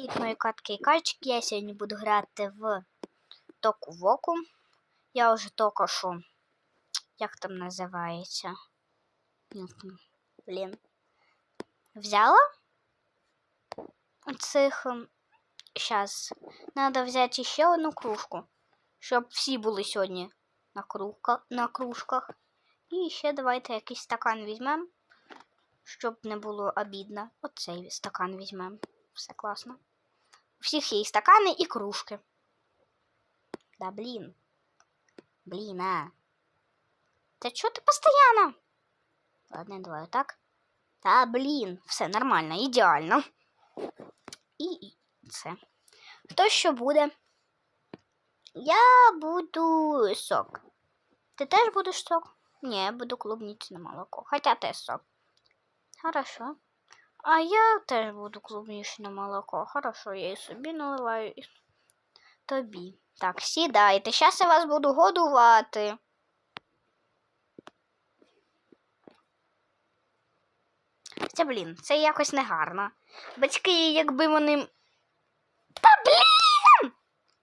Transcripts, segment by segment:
Привіт, мої катки і качки. Я сьогодні буду грати в Току Воку. Я вже що. Як там називається? Блін. Взяла цих. Зараз. Треба взяти ще одну кружку, щоб всі були сьогодні на, кружка, на кружках. І ще давайте якийсь стакан візьмемо, щоб не було обідно. Оцей стакан візьмемо. Все класно. Всіх є і стакани, і кружки. Да блін. Блін, а. Та чого ти постійно? Ладно, давай так. Та блін, все нормально, ідеально. І це. Хто що буде? Я буду сок. Ти теж будеш сок? Ні, я буду клубничне молоко. Хоча теж сок. Хорошо. А я теж буду клубничне молоко. Хорошо, я і собі наливаю і тобі. Так, сідайте. Зараз я вас буду годувати. Це, блін, це якось негарно. Батьки, якби вони. Та блін!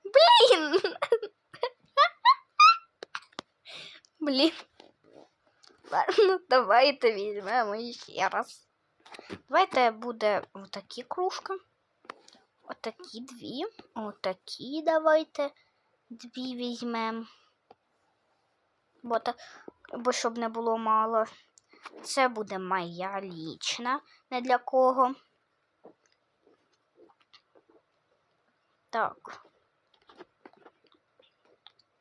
Блін! Блін. Ладно, давайте візьмемо ще раз. Давайте буде отакі кружки. Отакі дві. Отакі давайте дві візьмемо. Бо, та, бо щоб не було мало. Це буде моя лічна, не для кого. Так.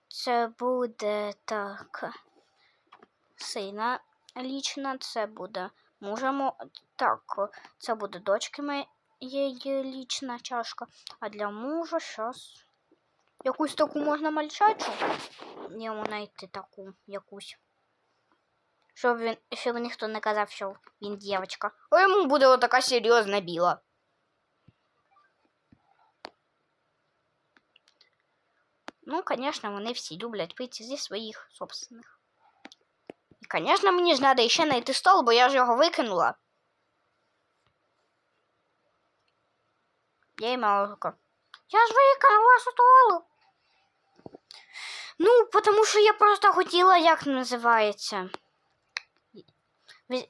Це буде так. Сина лічна, це буде мужа. Так, це буде дочки моєї лічна чашка. А для мужа щас. Якусь таку можна мальчачу. Йому знайти таку якусь. Щоб він, щоб ніхто не казав, що він дівчинка. А йому буде отака серйозна біла. Ну, конечно, вони всі люблять пити зі своїх собственних. Конечно, мені ж треба ще знайти стол, бо я ж його викинула. Я й молоко. Я ж викинула стол. Ну, тому що я просто хотіла, як називається. Ви-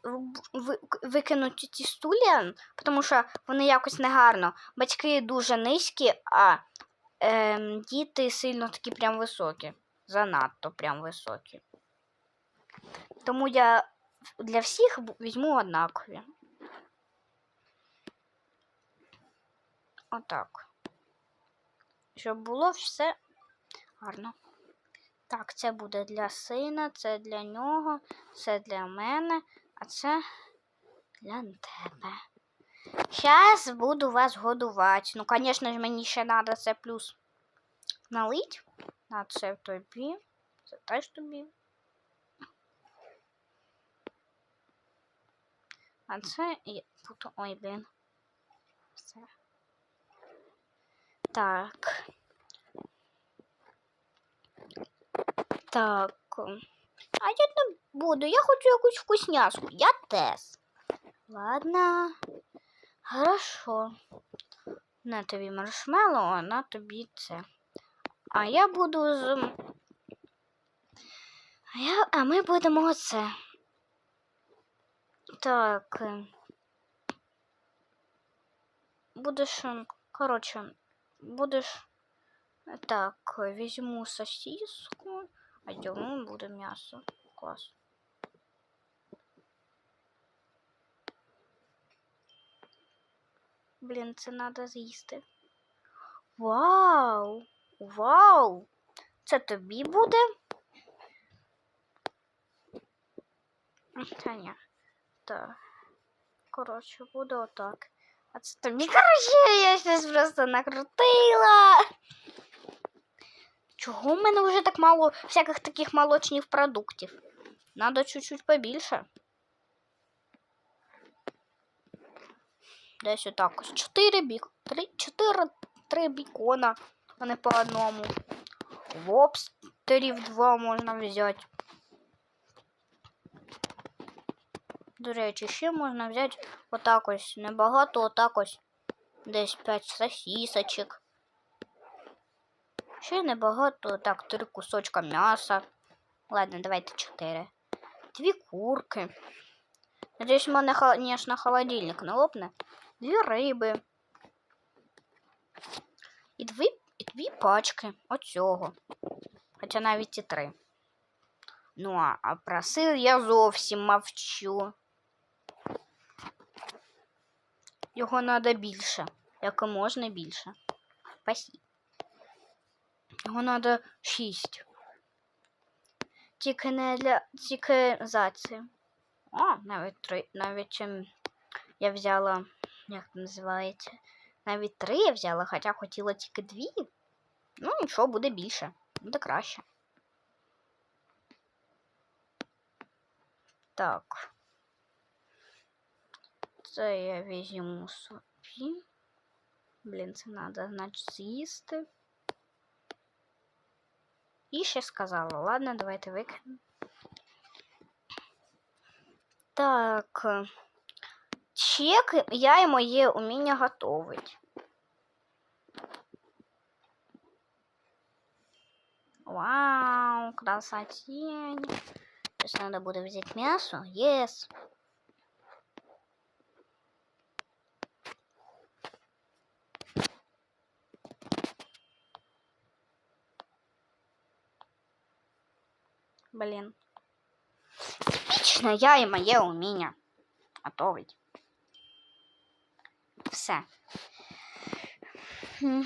ви- Викинути ці стулья, тому що вони якось негарно. Батьки дуже низькі, а ем, діти сильно такі прям високі. Занадто прям високі. Тому я для всіх візьму однакові. Отак. Щоб було все гарно. Так, це буде для сина, це для нього, це для мене, а це для тебе. Зараз буду вас годувати. Ну, звісно ж, мені ще треба це плюс налить. На це тобі. Це теж тобі. А це буду. Ой, блін. Все. Так. Так. А я не буду. Я хочу якусь вкусняшку. Я теж. Ладно. Хорошо. На тобі маршмеллоу, а на тобі це. А я буду з. А, я... а ми будемо оце. Так. е, Будеш. ем, Коротше, будеш. е, Так, е, візьму сосиску, а йому буде м'ясо. Клас. Блін, це треба з'їсти. Вау! Вау! Це тобі буде? Та ні. Так. Коротше, буде отак. А це тобі, коротше, я щось просто накрутила. Чого в мене вже так мало всяких таких молочних продуктів? Надо чуть-чуть побільше. Десь отак ось. Чотири бік. Три, чотири, три бікона, а не по одному. Лобстерів два можна взяти. До речі, ще можна взяти отак ось. Небагато отак ось. Десь 5 сосісочок. Ще небагато. Так, три кусочка м'яса. Ладно, давайте чотири. Дві курки. Надіюсь, в мене, звісно, холодильник не лопне. Дві риби. І дві, і дві пачки оцього. Хоча навіть і три. Ну, а про сир я зовсім мовчу. Його треба більше. Як можна більше. Спасибо. Його треба шість. Тільки не для тільки за це. О, навіть три. Навіть ем, я взяла. Як це називається? Навіть три я взяла, хоча хотіла тільки дві. Ну, нічого, буде більше. Буде краще. Так. Це я візьму собі. Блін, це треба, значить, з'їсти. І ще сказала. Ладно, давайте викинемо. Так. е, Чек я і моє уміння готовить. Вау, красотень. Сейчас надо будет взять мясо. Yes. Блин. Типично я і моє уміння. Готовить. Все. Угу.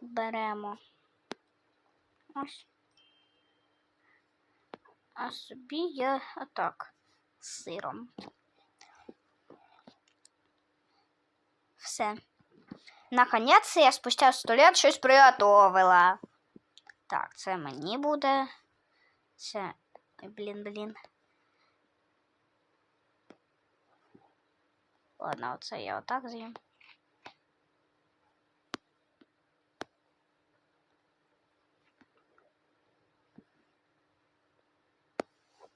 Беремо. Ось. А собі я отак з сиром. Все. Наконец я спустя сто лет щось приготовила. Так, це мені буде. Це. Блін, блін. Ладно, оце я отак з'їм.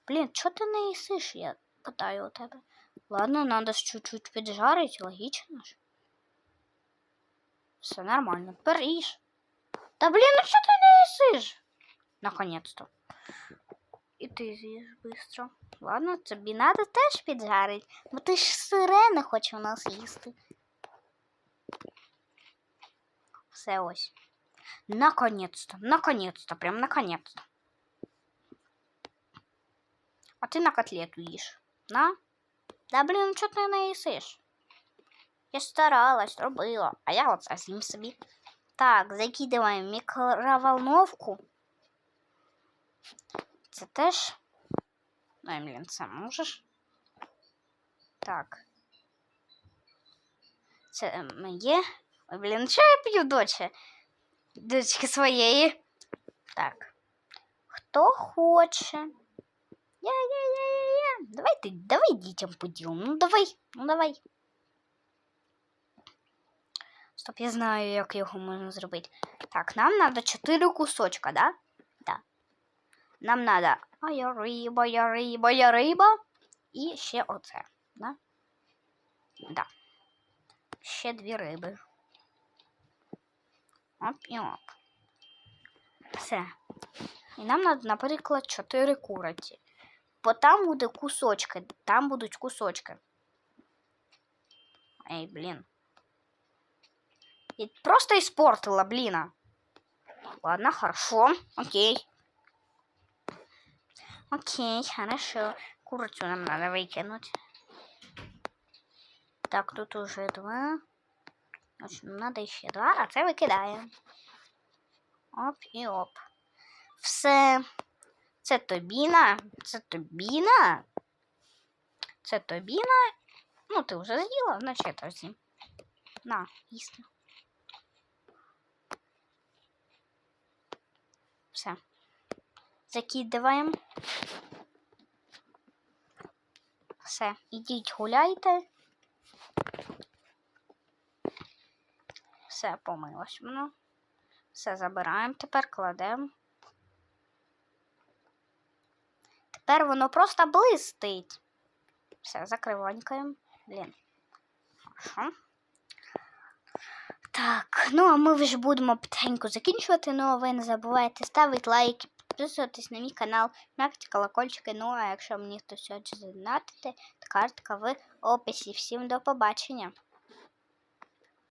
Блін, чого ти не їсиш? Я питаю у тебе. Ладно, надо ж чуть-чуть піджарить, логічно ж. Все нормально. Переїж. Та блін, ну що ти не? Наконец-то. І ти з'їш швидко. Ладно, тобі надо теж піджарить, бо ти ж сире не хоче у нас їсти. Все ось. Наконец-то, наконец-то, прям наконец-то. А ти на котлету їш. На? Да блін, ну чого ти не їсиш? Я старалась, робила, а я оце з'їм собі. Так, закидываем в мікроволновку. Це теж. Ой, блін, це можеш. Так. Це моє. Ой, блін, що я п'ю, доче? Дочки своєї. Так. Хто хоче? Я-я-я-я-я. Давай ти, давай дітям поділимо. Ну давай, ну давай. Стоп, я знаю, як його можна зробити. Так, нам надо 4 кусочка, да? Да. Нам надо моя риба, я риба, я риба. І ще оце, да? Да. Ще дві риби. Оп і оп. Все. І нам надо, наприклад, 4 куриці. Бо там буде кусочки, там будуть кусочки. Ей, блін. И просто испортила, блин. Ладно, хорошо. Окей. Окей, хорошо. Курицу нам надо выкинуть. Так, тут уже два. Значит, надо еще два, а це викидаємо. Оп і оп. Все. Це тобіна. Це тобіна. Це тобіна. Ну, ти вже з'їла, значить я. На, їсти. Все. Закидываем. Все, ідіть гуляйте. Все, помилось воно. Все забираємо, тепер кладемо. Тепер воно просто блистить. Все, закриванькаємо. Блін. Хорошо. Так, ну а ми вже будемо потихеньку закінчувати. Ну а ви не забувайте ставити лайки, підписуватись на мій канал, м'якти колокольчики. Ну а якщо мені хтось хоче задонатити, то картка в описі. Всім до побачення.